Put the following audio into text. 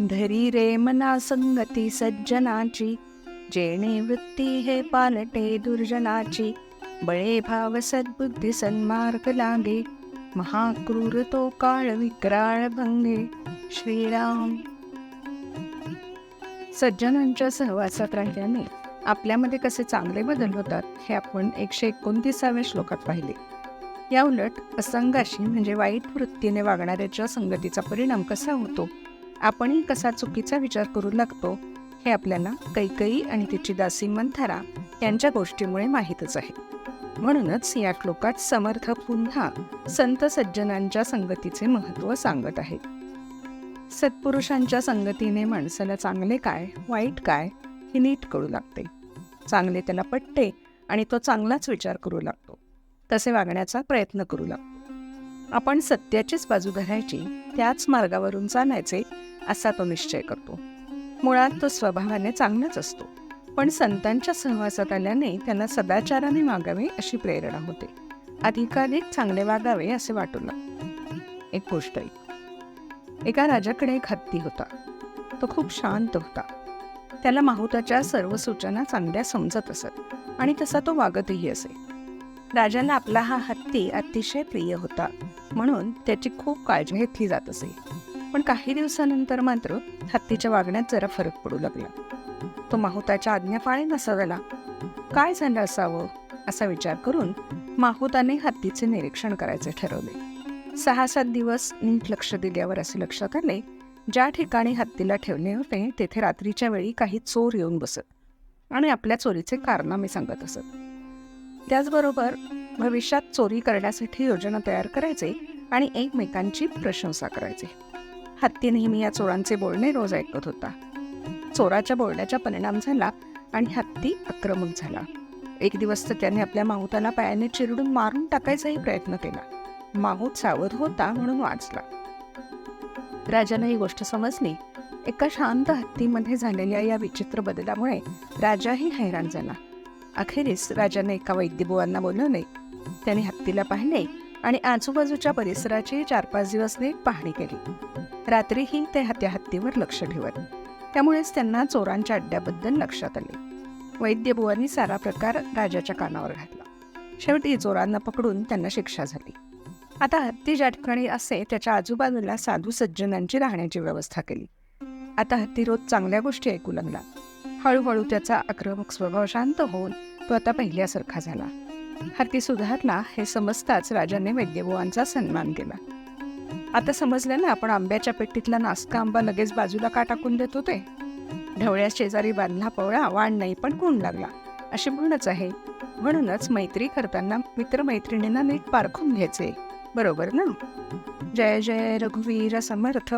धरी रे मना संगती सज्जनाची. जेणे वृत्ती हे पालटे दुर्जनाची. बळे भाव सद्बुद्धी सन्मार्ग लागे. महाक्रूर तो काळ विक्राळ भंगे. श्रीराम. सज्जनांच्या सहवासात राहिल्याने आपल्यामध्ये कसे चांगले बदल होतात हे आपण एकशे एकोणतीसाव्या श्लोकात पाहिले. या उलट असंगाशी म्हणजे वाईट वृत्तीने वागणाऱ्याच्या संगतीचा परिणाम कसा होतो? आपणही कसा चुकीचा विचार करू लागतो हे आपल्याला कैकई आणि तिची दासी मंथरा यांच्या गोष्टीमुळे माहीतच आहे. म्हणूनच या श्लोकात समर्थ पुन्हा संत सज्जनांच्या संगतीचे महत्त्व सांगत आहेत सत्पुरुषांच्या संगतीने माणसाला चांगले काय वाईट काय हे नीट कळू लागते. चांगले त्याला पटते आणि तो चांगलाच विचार करू लागतो. तसे वागण्याचा प्रयत्न करू लागतो. आपण सत्याचीच बाजू धरायची त्याच मार्गावरून चालायचे असा तो निश्चय करतो. मुळात तो स्वभावाने चांगलाच असतो. पण संतांच्या सहवासात आल्याने त्यांना सदाचाराने वागावे अशी प्रेरणा होते. अधिकाधिक चांगले वागावे असे वाटू लागले एक गोष्ट ऐक एका राजाकडे एक हत्ती होता. तो खूप शांत होता. त्याला माहुताच्या सर्व सूचना चांगल्या समजत असत आणि तसा तो वागतही असे. राजाला आपला हा हत्ती अतिशय प्रिय होता. म्हणून त्याची खूप काळजी घेतली जात असे. पण काही दिवसानंतर मात्र हत्तीच्या वागण्यात जरा फरक पडू लागला. तो माहुताच्या आज्ञा पाळी नसाव्याला. काय झालं असावं? असा विचार करून माहुताने हत्तीचे निरीक्षण करायचे ठरवले. सहा सात दिवस नीट लक्ष दिल्यावर असे लक्षात आले ज्या ठिकाणी हत्तीला ठेवले होते तेथे रात्रीच्या वेळी काही चोर येऊन बसत आणि आपल्या चोरीचे कारनामे सांगत असत. त्याचबरोबर भविष्यात चोरी करण्यासाठी योजना तयार करायचे आणि एकमेकांची प्रशंसा करायचे. हत्ती नेहमी या चोरांचे बोलणे रोज ऐकत होता. चोराच्या बोलण्याचा परिणाम झाला आणि हत्ती आक्रमक झाला. एक दिवस तर त्याने आपल्या माहुताला पायाने चिरडून मारून टाकायचाही प्रयत्न केला. माहूत सावध होता म्हणून वाचला. राजाने ही गोष्ट समजली. एका शांत हत्तीमध्ये झालेल्या या विचित्र बदलामुळे राजाही हैराण झाला. अखेरीस राजाने एका वैद्यबुवांना बोलवले. त्याने हत्तीला पाहिले आणि आजूबाजूच्या परिसराची चार पाच दिवस नीट पाहणी केली. रात्रीही ते त्या हत्तीवर लक्ष ठेवत. त्यामुळेच त्यांना चोरांच्या अड्ड्याबद्दल लक्षात आले. वैद्यबुवांनी सारा प्रकार राजाच्या कानावर घातला. शेवटी चोरांना पकडून त्यांना शिक्षा झाली. आता हत्ती ज्या ठिकाणी असे त्याच्या आजूबाजूला साधू सज्जनांची राहण्याची व्यवस्था केली. आता हत्ती रोज चांगल्या गोष्टी ऐकू लागला. हळूहळू त्याचा आक्रमक स्वभाव शांत होऊन तो आता पहिल्यासारखा झाला. हत्ती सुधारला हे समजताच राजाने वैद्यबुवांचा सन्मान केला. आता समजलं ना आपण आंब्याच्या पेटीतला नासका आंबा लगेच बाजूला का टाकून देत होते ढवळ्या शेजारी बांधला पवळा वाण नाही पण कोण लागला. अशी म्हणच आहे. म्हणूनच मैत्री करताना मित्रमैत्रिणींना नीट पारखून घ्यायचे. बरोबर ना? जय जय रघुवीर समर्थ.